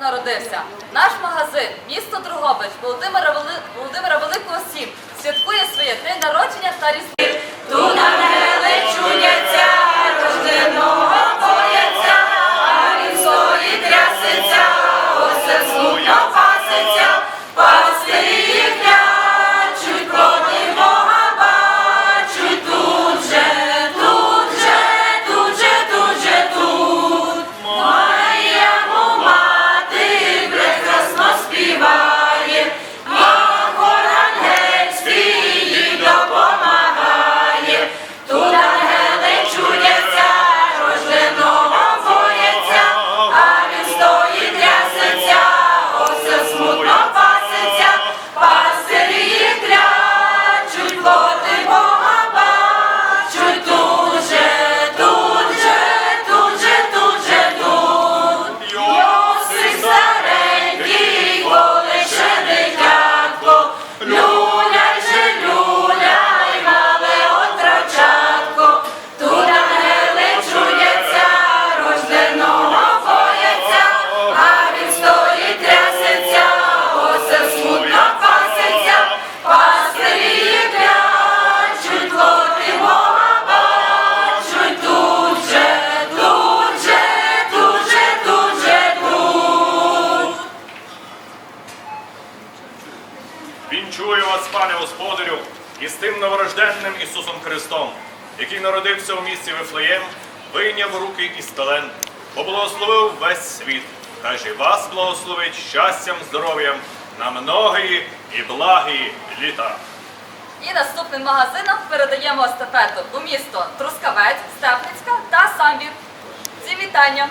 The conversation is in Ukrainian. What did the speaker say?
народився. Наш магазин, місто Другобич, Володимира, Великого 7, святкує своє день народження та різдво. Вінчую вас, пане Господарю, із тим новорожденним Ісусом Христом, який народився у місті Вифлеєм, вийняв руки із талент, поблагословив весь світ. Хай же й вас благословить щастям, здоров'ям на многії і благі літа. І наступним магазинам передаємо естафету у місто Трускавець, Степницька та Самбір. Всім вітання!